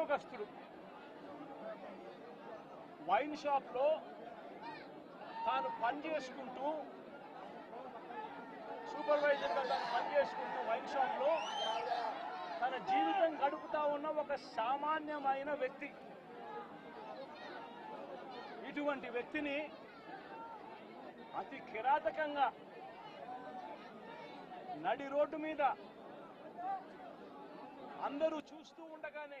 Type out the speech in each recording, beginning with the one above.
ఉద్యోగస్తుడు. Wine షాప్లో తాను పని చేసుకుంటూ సూపర్వైజర్గా తాను పని చేసుకుంటూ వైన్ షాప్లో తన జీవితం గడుపుతా ఉన్న ఒక సామాన్యమైన వ్యక్తి. ఇటువంటి వ్యక్తిని అతి కిరాతకంగా నడి రోడ్డు మీద అందరూ చూస్తూ ఉండగానే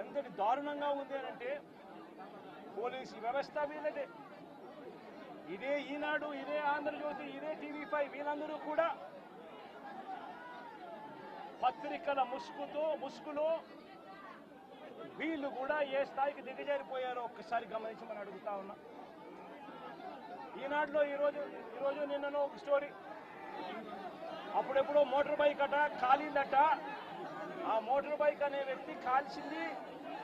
ఎంతటి దారుణంగా ఉంది అని అంటే పోలీసు వ్యవస్థ వీళ్ళదే. ఇదే ఈనాడు ఇదే ఆంధ్రజ్యోతి ఇదే టీవీ ఫైవ్ వీళ్ళందరూ కూడా పత్రికల ముసుగుతో ముసుగులో వీళ్ళు కూడా ఏ స్థాయికి దిగజారిపోయారో ఒక్కసారి గమనించమని అడుగుతా ఉన్నా. ఈనాడులో ఈరోజు ఈరోజు నిన్ననో ఒక స్టోరీ. అప్పుడెప్పుడో మోటార్ బైక్ అట కాలిందట. ఆ మోటార్ బైక్ అనే వ్యక్తి కాల్చింది.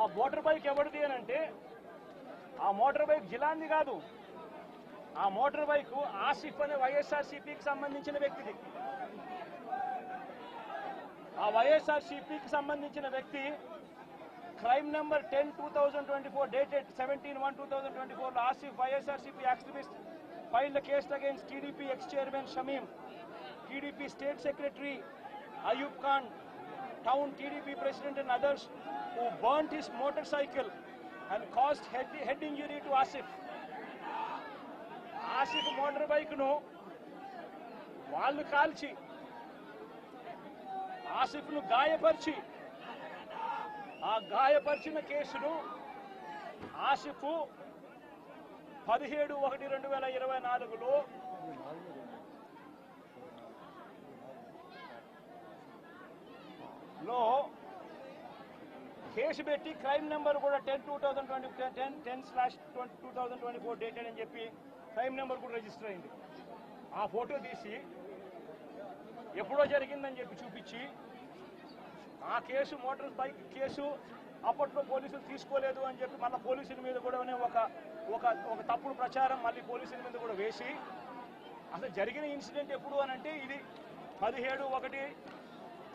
ఆ మోటార్ బైక్ ఎవరిది అని అంటే ఆ మోటార్ బైక్ జిలాంది కాదు. ఆ మోటార్ బైక్ ఆసిఫ్ అనే వైఎస్ఆర్సీపీకి సంబంధించిన వ్యక్తిది. ఆ వైఎస్ఆర్సీపీకి సంబంధించిన వ్యక్తి crime number ten two thousand twenty four dated seventeen one two thousand twenty ఫోర్లో Asif YSRCP activist file the case against TDP ex chairman Shamim TDP state secretary Ayub Khan town TDP president and others who burnt his motorcycle and caused head, head injury to Asif. Asif motor బైక్ను వాళ్ళు కాల్చి ఆసిఫ్ను గాయపరిచి ఆ గాయపరిచిన కేసును ఆసిఫ్ పదిహేడు ఒకటి రెండు వేల ఇరవై నాలుగులో లో కేసు పెట్టి క్రైమ్ నెంబర్ కూడా ten two thousand twenty ten ten slash twenty two thousand twenty four dated అని చెప్పి క్రైమ్ నెంబర్ కూడా రిజిస్టర్ అయింది. ఆ ఫోటో తీసి ఎప్పుడో జరిగిందని చెప్పి చూపించి ఆ కేసు మోటార్ బైక్ కేసు అప్పట్లో పోలీసులు తీసుకోలేదు అని చెప్పి మళ్ళీ పోలీసుల మీద కూడా ఒక ఒక ఒక తప్పుడు ప్రచారం మళ్ళీ పోలీసుల మీద కూడా వేసి అసలు జరిగిన ఇన్సిడెంట్ ఎప్పుడు అని అంటే ఇది పదిహేడు ఒకటి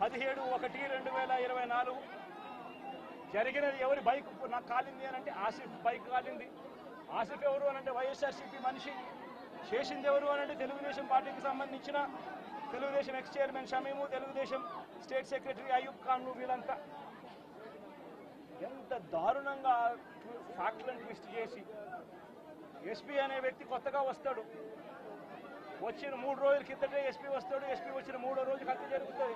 పదిహేడు ఒకటి రెండు వేల ఇరవై నాలుగు. జరిగినది ఎవరి బైక్? నాకు కాలింది అని అంటే ఆసిఫ్ బైక్ కాలింది. ఆసిఫ్ ఎవరు అని అంటే వైఎస్ఆర్సీపీ మనిషి. చేసింది ఎవరు అని అంటే తెలుగుదేశం పార్టీకి సంబంధించిన Telugudesam ex chairman Shamim Telugudesam state secretary Ayub Khan వీళ్ళంతా. ఎంత దారుణంగా ఫ్యాక్ట్లను ట్విస్ట్ చేసి. ఎస్పీ అనే వ్యక్తి కొత్తగా వస్తాడు. వచ్చిన మూడు రోజుల కిందటే ఎస్పీ వస్తాడు. ఎస్పీ వచ్చిన మూడో రోజు హత్య జరుగుతుంది.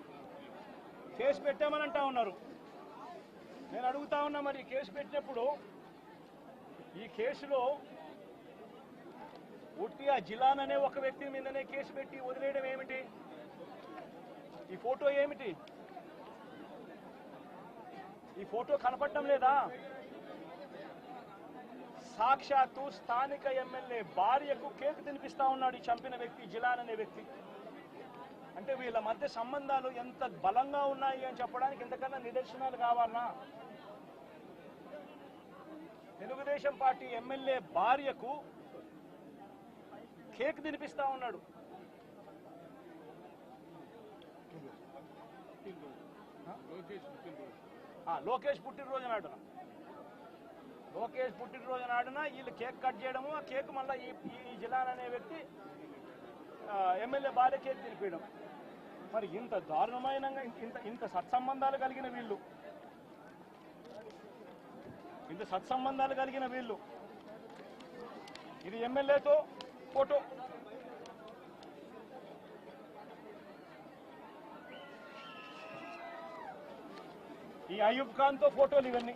కేసు పెట్టామని అంటా ఉన్నారు. నేను అడుగుతా ఉన్నా మరి కేసు పెట్టినప్పుడు ఈ కేసులో ఉట్టి ఆ జిలాన్ అనే ఒక వ్యక్తి మీదనే కేసు పెట్టి వదిలేయడం ఏమిటి? ఈ ఫోటో ఏమిటి? ఈ ఫోటో కనపడటం లేదా? సాక్షాత్తు స్థానిక ఎమ్మెల్యే భార్యకు కేక్ తినిపిస్తా ఉన్నాడు ఈ చంపిన వ్యక్తి జిలాన్ అనే వ్యక్తి. అంటే వీళ్ళ మధ్య సంబంధాలు ఎంత బలంగా ఉన్నాయి అని చెప్పడానికి ఎంతకన్నా నిదర్శనాలు కావాలనా తెలుగుదేశం పార్టీ ఎమ్మెల్యే భార్యకు కేక్ తినిపిస్తా ఉన్నాడు. లోకేష్ పుట్టినరోజు నాడున. లోకేష్ పుట్టినరోజు నాడున వీళ్ళు కేక్ కట్ చేయడము ఆ కేక్ మళ్ళీ ఈ జిల్లా అనే వ్యక్తి ఎమ్మెల్యే భార్య కేక్ తినిపించడం మరి ఇంత దారుణమైన ఇంత ఇంత సత్సంబంధాలు కలిగిన వీళ్ళు. ఇంత సత్సంబంధాలు కలిగిన వీళ్ళు. ఇది ఎమ్మెల్యేతో ఫోటో. ఈ అయూబ్ ఖాన్తో ఫోటోలు ఇవన్నీ.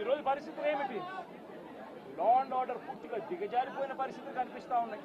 ఈరోజు పరిస్థితులు ఏమిటి? లా అండ్ ఆర్డర్ పూర్తిగా దిగజారిపోయిన పరిస్థితులు కనిపిస్తా ఉన్నాయి.